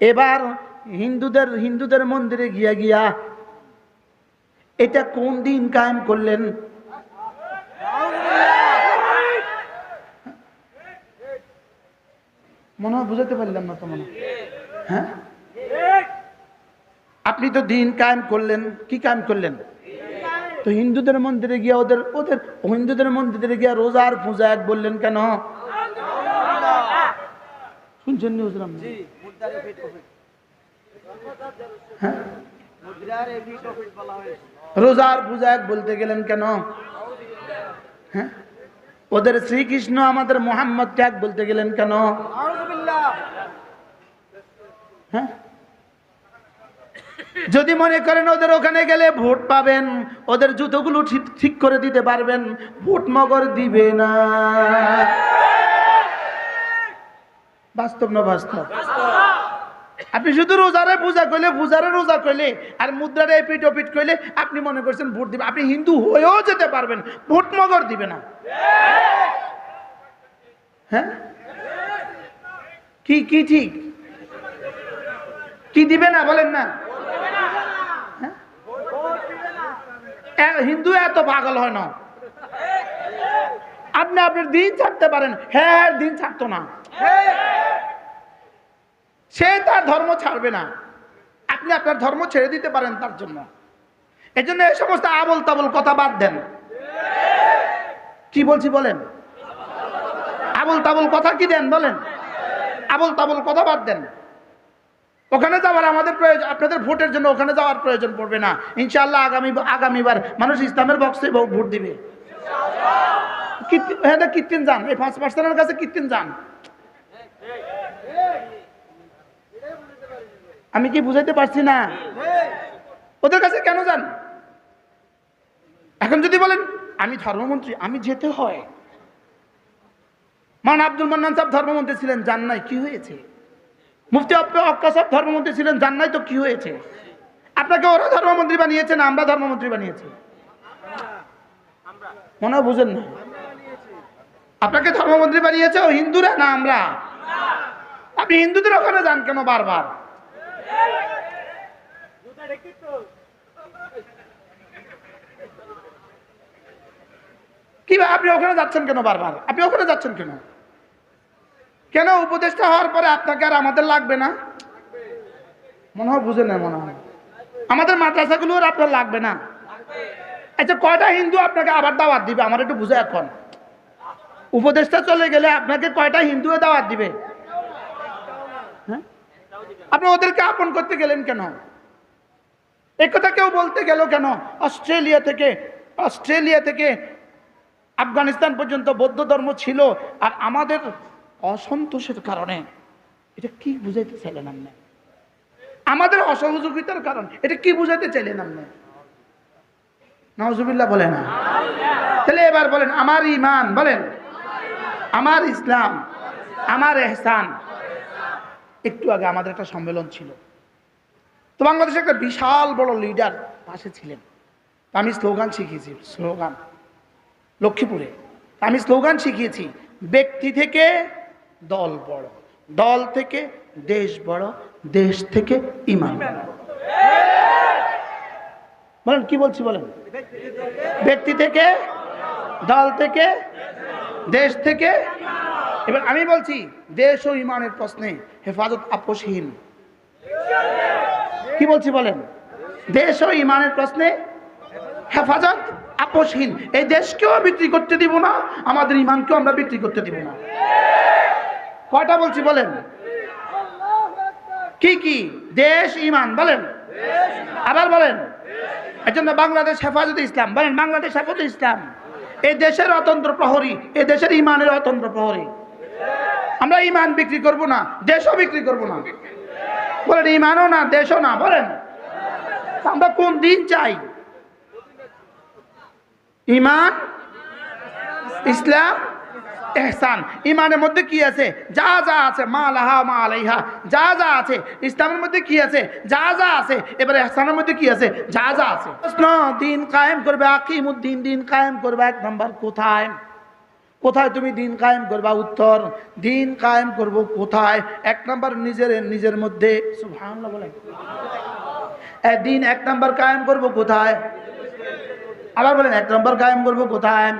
এবার হিন্দুদের হিন্দুদের মন্দিরে গিয়া গিয়া এটা কোন দিন কায়েম করলেন? মনে হয় বুঝাতে পারলাম না তো মনে হ্যাঁ। আপনি তো দিন কায়েম করলেন কি কায়েম করলেন? তো হিন্দুদের মন্দিরে গিয়া ওদের ওদের হিন্দুদের মন্দিরে গিয়া রোজার পূজা এক বললেন কেন? শুনছেন নি হুজুর আপনি? হ্যাঁ রোজার পূজা বলতে গেলেন কেন? হ্যাঁ? ওদের শ্রীকৃষ্ণ আমাদের মোহাম্মদ ত্যাগ বলতে গেলেন কেন? হ্যাঁ? যদি মনে করেন ওদের ওখানে গেলে ভোট পাবেন ওদের জুতোগুলো ঠিক ঠিক করে দিতে পারবেন ভোট মগর দিবে না। বাস্তব। না বাস্তব। আপনি শুধু রোজারে পূজা করলে, পূজারে রোজা করলে, আর মুদ্রারে পিট পিট করলে আপনি মনে করছেন ভোট দিবে। আপনি হিন্দু হয়েও যেতে পারবেন, ভোট মগর দিবে না। হ্যাঁ? কি কি ঠিক? কি দিবে না বলেন না? হ্যাঁ? হিন্দু এত পাগল হয় না। আপনি আপনার দিন ছাড়তে পারেন। হ্যাঁ দিন ছাড়তো না। সে তার ধর্ম ছাড়বে না। আপনি আপনার ধর্ম ছেড়ে দিতে পারেন তার জন্য। এই জন্য এই সমস্ত আবল তাবল কথা বাদ দেন। কি বলছি বলেন? আবল তাবল কথা কি দেন বলেন? আবল তাবল কথা বাদ দেন। ওখানে যাওয়ার আমাদের প্রয়োজন, আপনাদের ভোটের জন্য ওখানে যাওয়ার প্রয়োজন পড়বে না। ইনশাল্লাহ আগামী আগামীবার মানুষ ইসলামের বক্সে ভোট দিবে। হ্যাঁ কীর্তিন যান। এই পাঁচ পার্সেন্টের কাছে কীর্তিন যান। আমি কি বুঝাইতে পারছি না? ওদের কাছে কেন যান? এখন যদি বলেন, আমি ধর্মমন্ত্রী, আমি যেতে হয়। মান আব্দুল মান্নান সাহেব ধর্মমন্ত্রী ছিলেন জান নাই, কি হয়েছে? মুফতি অক্কা সাহেব ধর্মমন্ত্রী ছিলেন জান নাই তো কি হয়েছে? আপনাকে ওরা ধর্মমন্ত্রী বানিয়েছে না আমরা ধর্মমন্ত্রী বানিয়েছি? মনে বুঝেন না। আপনাকে ধর্মমন্ত্রী বানিয়েছে হিন্দুরা না আমরা? আপনি হিন্দুদের ওখানে যান কেন বারবার? কি আপনি ওখানে যাচ্ছেন কেন বারবার? আপনি ওখানে যাচ্ছেন কেন? কেন উপদেষ্টা হওয়ার পরে আপনাকে আর আমাদের লাগবে না? মনে হয় বুঝে না মনে হয়। আমাদের মাদ্রাসাগুলো আর আপনার লাগবে না? আচ্ছা কয়টা হিন্দু আপনাকে আবার দাওয়াত দিবে? আমার একটু বুঝে এখন। উপদেষ্টা চলে গেলে আপনাকে কয়টা হিন্দু দাওয়াত দিবে? আপনি ওদেরকে আপন করতে গেলেন কেন? একথা কেউ বলতে গেল কেন? অস্ট্রেলিয়া থেকে অস্ট্রেলিয়া থেকে আফগানিস্তান পর্যন্ত বৌদ্ধ ধর্ম ছিল আর আমাদের অসন্তোষের কারণে, এটা কি বুঝাইতে চাইলেন আপনি? আমাদের অসহযোগিতার কারণ, এটা কি বুঝাইতে চাইলেন আপনি? নজুবিল্লাহ বলে না। তাহলে এবার বলেন, আমার ইমান, বলেন। আমার ইসলাম, আমার এহসান। একটু আগে আমাদের একটা সম্মেলন ছিল। তো বাংলাদেশে একটা বিশাল বড় লিডার পাশে ছিলেন। আমি স্লোগান শিখিয়েছি স্লোগান লক্ষ্মীপুরে। আমি স্লোগান শিখিয়েছি, ব্যক্তি থেকে দল বড়, দল থেকে দেশ বড়, দেশ থেকে ইমান বলেন, কি বলছি বলেন? ব্যক্তি থেকে দল থেকে, দেশ থেকে এবার আমি বলছি, দেশ ও ইমানের প্রশ্নে হেফাজত আপোষহীন। কি বলছি বলেন? দেশ ও ইমানের প্রশ্নে হেফাজত আপোষহীন। এই দেশকেও বিক্রি করতে দিব না, আমাদের ইমানকেও আমরা বিক্রি করতে দিব না। কয়টা বলছি বলেন? কি কি? দেশ, ইমান, বলেন। আবার বলেন। এর জন্য বাংলাদেশ হেফাজত ইসলাম। বলেন, বাংলাদেশ হেফাজত ইসলাম। এই দেশের অতন্ত্র প্রহরী, এই দেশের ইমানের অতন্ত্র প্রহরী। আমরা ইমান বিক্রি করব না, দেশও বিক্রি করব না। বলেন ইমানও না, দেশও না, বলেন। আমরা কোন দিন চাই? ইমান ইসলাম, এহসান। ইমানের মধ্যে কি আছে? যা যা আছে, মা লাহা, মা আলাইহা। যা যা আছে, ইসলামের মধ্যে কি আছে? যা যা আছে, এবারে এহসানের মধ্যে কি আছে? যা যা আছে। প্রশ্ন, দিন কায়েম করবে, আকিমুদ্দিন, দিন কায়েম করবে এক নম্বর কোথায়? কোথায় তুমি দিন কায়েম করবা? উত্তর, দিন কায়েম করব কোথায়? এক নাম্বার নিজের নিজের মধ্যে দিন এক নাম্বার কায়েম করব কোথায়? আবার বলেন, এক নম্বর কায়েম করব কোথায়?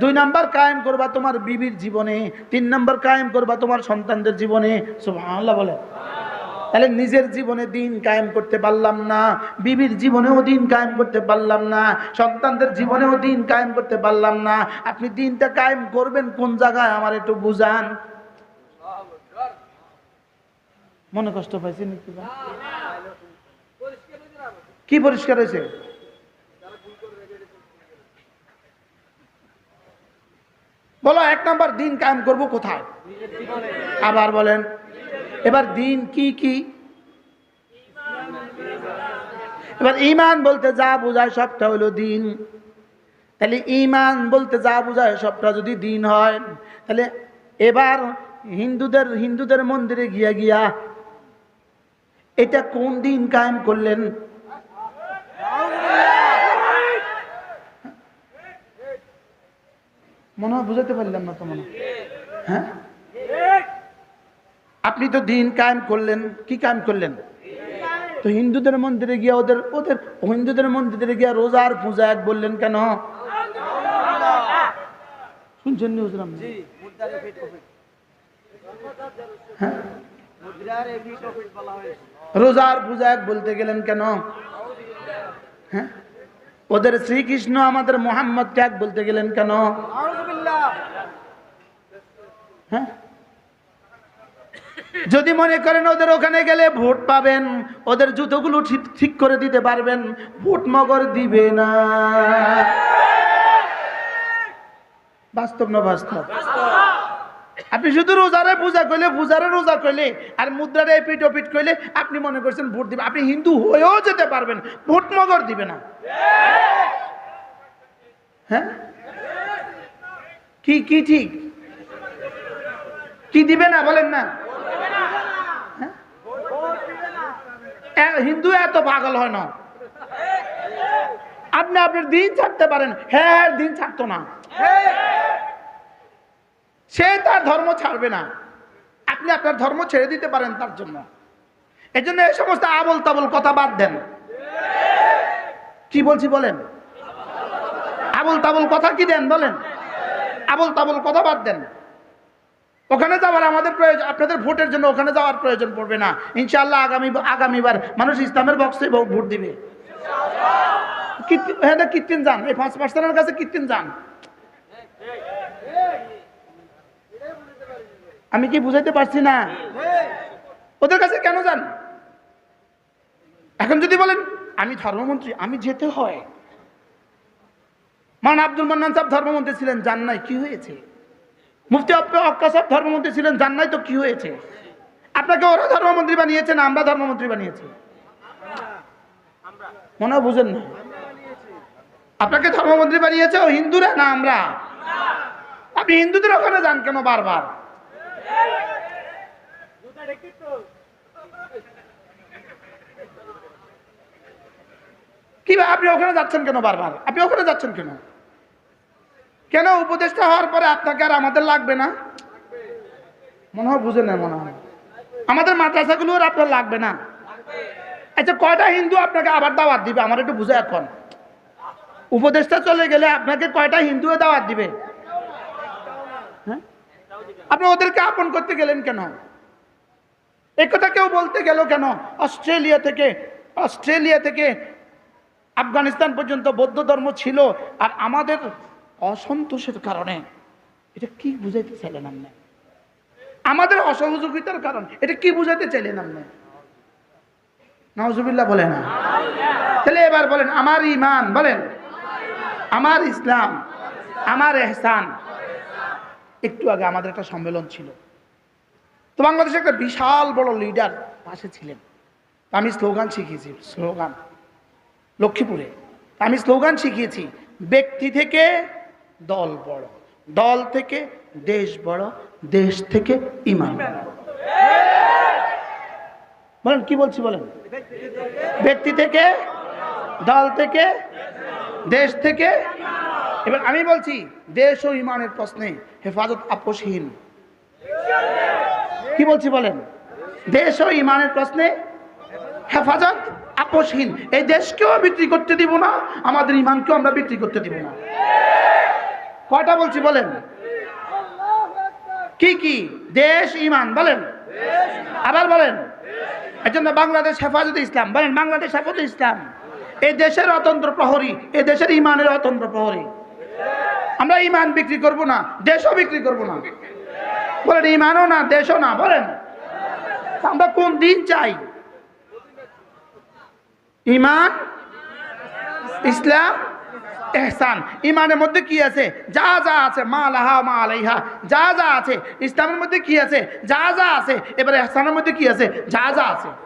দুই নাম্বার কায়েম করবা তোমার বিবির জীবনে, তিন নাম্বার কায়েম করবা তোমার সন্তানদের জীবনে, সুবহানাল্লাহ বলেন। তাহলে নিজের জীবনে দিন কায়েম করতে পারলাম না, বিবির জীবনেও দিন কায়েম করতে পারলাম না, সন্তানদের জীবনেও দিন কায়েম করতে পারলাম না। আপনি দিনটা কায়েম করবেন কোন জায়গায় আমার একটু বুঝান। মনে কষ্ট পাইছে নাকি? কি পরিষ্কার হয়েছে? বলো, এক নাম্বার দিন কায়েম করব কোথায়? আবার বলেন। এবার দিন কি কি? এবার ইমান বলতে যা বোঝায় সবটা হলো দিন। তাহলে ইমান বলতে যা বোঝায় সবটা যদি দিন হয়, তাহলে এবার হিন্দুদের হিন্দুদের মন্দিরে গিয়া গিয়া এটা কোন দিন কায়েম করলেন? মনে হয় বুঝাতে পারলাম না তো মনে হয়। হ্যাঁ আপনি তো দিন কায়েম করলেন। কি কায়েম করলেন? তো হিন্দুদের মন্দিরে গিয়া ওদের ওদের হিন্দুদের মন্দিরে গিয়া রোজার পূজা এক বললেন কেন? শুনছেন নিউজ হ্যাঁ? রোজার পূজা এক বলতে গেলেন কেন? হ্যাঁ? ওদের শ্রীকৃষ্ণ আমাদের মোহাম্মদ এক বলতে গেলেন কেন? হ্যাঁ? যদি মনে করেন ওদের ওখানে গেলে ভোট পাবেন, ওদের জুতোগুলো ঠিক ঠিক করে দিতে পারবেন, ভোট মগর দিবে না। বাস্তব না বাস্তব? আপনি শুধু রোজারে পূজা করলে, পূজারে রোজা করলে, আর মুদ্রারে এপিট ওপিট করলে আপনি মনে করছেন ভোট দিবে। আপনি হিন্দু হয়েও যেতে পারবেন, ভোট মগর দিবে না। হ্যাঁ? কি কি ঠিক? কি দিবে না, বলেন না হ্যাঁ? এ- হিন্দু এত পাগল হয় না। আপনি আপনার দিন ছাড়তে পারেন হ্যাঁ দিন ছাড়তো না। সে তার ধর্ম ছাড়বে না। আপনি আপনার ধর্ম ছেড়ে দিতে পারেন তার জন্য। এই জন্য এই সমস্ত আবল তাবল কথা বাদ দেন। কি বলছি বলেন? আবল তাবল কথা কি দেন বলেন? আবল তাবল কথা বাদ দেন। ওখানে যাওয়ার আমাদের প্রয়োজন, আপনাদের ভোটের জন্য ওখানে যাওয়ার প্রয়োজন পড়বে না। ইনশাআল্লাহ আগামী, আগামীবার মানুষ ইসলামের বক্সে ভোট দিবে। হ্যাঁ কীর্তিন যান। এই পাঁচ পার্সেন্টের কাছে কীর্তিন যান। আমি কি বুঝাইতে পারছি না? ওদের কাছে কেন যান? এখন যদি বলেন, আমি ধর্মমন্ত্রী, আমি যেতে হয়। মান আব্দুল মান্নান সাহেব ধর্মমন্ত্রী ছিলেন জান নাই, কি হয়েছে? মুফতি অক্কা সাহেব ধর্মমন্ত্রী ছিলেন, জান নাই তো কি হয়েছে? আপনাকে ওরা ধর্মমন্ত্রী বানিয়েছে না আমরা ধর্মমন্ত্রী বানিয়েছি? মনে বুঝেন না। আপনাকে ধর্মমন্ত্রী বানিয়েছে ও হিন্দুরা না আমরা? আপনি হিন্দুদের ওখানে যান কেন বারবার? কি আপনি ওখানে যাচ্ছেন কেন বারবার? আপনি ওখানে যাচ্ছেন কেন? কেন উপদেষ্টা হওয়ার পরে আপনাকে আর আমাদের লাগবে না? মনে হয় বুঝে না মনে হয়। আমাদের মাদ্রাসাগুলো আর আপনার লাগবে না। আচ্ছা কয়টা হিন্দু আপনাকে আবার দাওয়াত দিবে? আমার একটু বুঝে এখন। উপদেষ্টা চলে গেলে আপনাকে কয়টা হিন্দু দাওয়াত দিবে? হ্যাঁ? আপনি ওদেরকে আপন করতে গেলেন কেন? এ কথা কেউ বলতে গেল কেন? অস্ট্রেলিয়া থেকে অস্ট্রেলিয়া থেকে আফগানিস্তান পর্যন্ত বৌদ্ধ ধর্ম ছিল, আর আমাদের অসন্তোষের কারণে। এটা কি বুঝাইতে চাইলেন আপনি? আমাদের অসহযোগিতার কারণ। এটা কি বুঝাইতে চাইলেন আপনি? নজুবিল্লাহ বলে না তাহলে এবার বলেন, আমার ইমান বলেন। আমার ইসলাম, আমার এহসান। একটু আগে আমাদের একটা সম্মেলন ছিল। তো বাংলাদেশে একটা বিশাল বড় লিডার পাশে ছিলেন। আমি স্লোগান শিখিয়েছি, স্লোগান। লক্ষ্মীপুরে। আমি স্লোগান শিখিয়েছি, ব্যক্তি থেকে দল বড়। দল থেকে দেশ বড়, দেশ থেকে ইমান। বলেন, কি বলছি বলেন? ব্যক্তি থেকে, দল থেকে, দেশ থেকে। এবার আমি বলছি, দেশ ও ইমানের প্রশ্নে হেফাজত আপোষহীন। কি বলছি বলেন? দেশ ও ইমানের প্রশ্নে হেফাজত আপোষহীন। এই দেশকেও বিক্রি করতে দিব না, আমাদের ইমানকেও আমরা বিক্রি করতে দিব না। কয়টা বলছি বলেন? কি কি? দেশ ইমান বলেন। আবার বলেন। এর জন্য বাংলাদেশ হেফাজত ইসলাম। বলেন, বাংলাদেশ হেফাজত ইসলাম। এই দেশের অতন্ত্র প্রহরী এই দেশের ইমানের অতন্ত্র প্রহরী। আমরা ইমান বিক্রি করব না, দেশও বিক্রি করব না। বলেন ইমানও না, দেশও না, বলেন। আমরা কোন দিন চাই? ইমান ইসলাম এহসান ইমানের মধ্যে কি আছে? যা যা আছে, মা লাহা মা আলাইহা, যা যা আছে, ইসলামের মধ্যে কি আছে? যা যা আছে, এবারে এহসানের মধ্যে কি আছে? যা যা আছে।